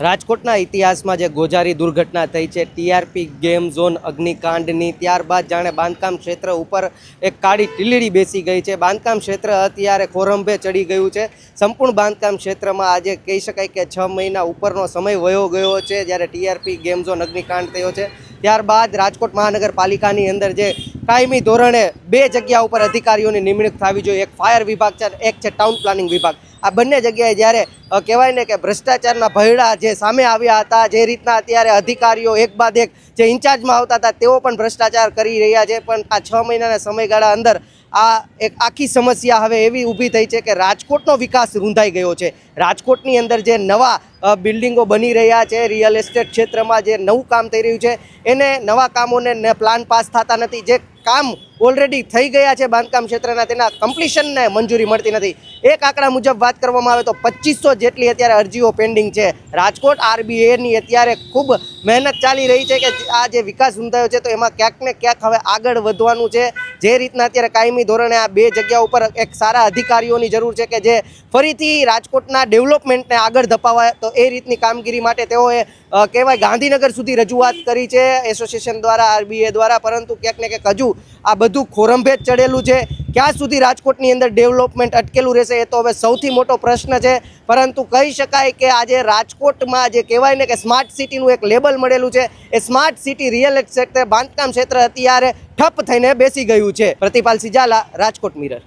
રાજકોટના ઇતિહાસમાં જે ગોજારી દુર્ઘટના થઈ છે, ટીઆરપી ગેમ ઝોન અગ્નિકાંડની, ત્યારબાદ જાણે બાંધકામ ક્ષેત્ર ઉપર એક કાળી ટીલીડી બેસી ગઈ છે. બાંધકામ ક્ષેત્ર અત્યારે ખોરંભે ચડી ગયું છે. સંપૂર્ણ બાંધકામ ક્ષેત્રમાં આજે કહી શકાય કે છ મહિના ઉપરનો સમય વયો ગયો છે, જ્યારે ટીઆરપી ગેમ ઝોન અગ્નિકાંડ થયો છે. ત્યારબાદ રાજકોટ મહાનગરપાલિકાની અંદર જે કાયમી ધોરણે બે જગ્યા ઉપર અધિકારીઓની નિમણૂક થવી જોઈએ. એક ફાયર વિભાગ છે એક છે ટાઉન પ્લાનિંગ વિભાગ. આ બંને જગ્યાએ જ્યારે કહેવાય ને કે ભ્રષ્ટાચારના ભયડા જે સામે આવ્યા હતા, જે રીતના અત્યારે અધિકારીઓ એક બાદ એક જે ઇન્ચાર્જમાં આવતા હતા, તેઓ પણ ભ્રષ્ટાચાર કરી રહ્યા છે. પણ આ છ મહિનાના સમયગાળા અંદર આ એક આખી સમસ્યા હવે એવી ઊભી થઈ છે કે રાજકોટનો વિકાસ રૂંધાઈ ગયો છે. રાજકોટની અંદર જે નવા બિલ્ડિંગો બની રહ્યા છે રિયલ એસ્ટેટ ક્ષેત્રમાં જે નવું કામ થઈ રહ્યું છે, એને નવા કામોને પ્લાન પાસ થતા નથી. જે કામ ઓલરેડી થઈ ગયા છે બાંધકામ ક્ષેત્રના, તેના કમ્પ્લીશનને મંજૂરી મળતી નથી. એક આંકડા મુજબ વાત કરવામાં આવે તો પચીસો જેટલી અત્યારે અરજીઓ પેન્ડિંગ છે. રાજકોટ આરબીએની અત્યારે ખૂબ મહેનત ચાલી રહી છે કે આ જે વિકાસ નોંધાયો છે, તો એમાં ક્યાંક ને ક્યાંક હવે આગળ વધવાનું છે. જે રીતના અત્યારે કાયમી ધોરણે આ બે જગ્યા ઉપર એક સારા અધિકારીઓની જરૂર છે કે જે ફરીથી રાજકોટના ડેવલપમેન્ટને આગળ ધપાવાય તો એ રીતની કામગીરી માટે તેઓએ કહેવાય ગાંધીનગર સુધી રજૂઆત કરી છે એસોસિએશન દ્વારા, આરબીએ દ્વારા, પરંતુ ક્યાંક ને ક્યાંક હજુ આ બધું ખોરંભે જ ચડેલું છે. ક્યાં સુધી રાજકોટની અંદર ડેવલપમેન્ટ અટકેલું રહેશે એ તો હવે સૌથી મોટો પ્રશ્ન છે. પરંતુ કહી શકાય કે આજે રાજકોટમાં જે કહેવાય ને કે સ્માર્ટ સિટીનું એક લેબલ મળેલું છે, એ સ્માર્ટ સિટી રિયલ ક્ષેત્ર બાંધકામ ક્ષેત્ર અત્યારે ઠપ થઈને બેસી ગયું છે. પ્રતિપાલ સિજાલા રાજકોટ મિરર.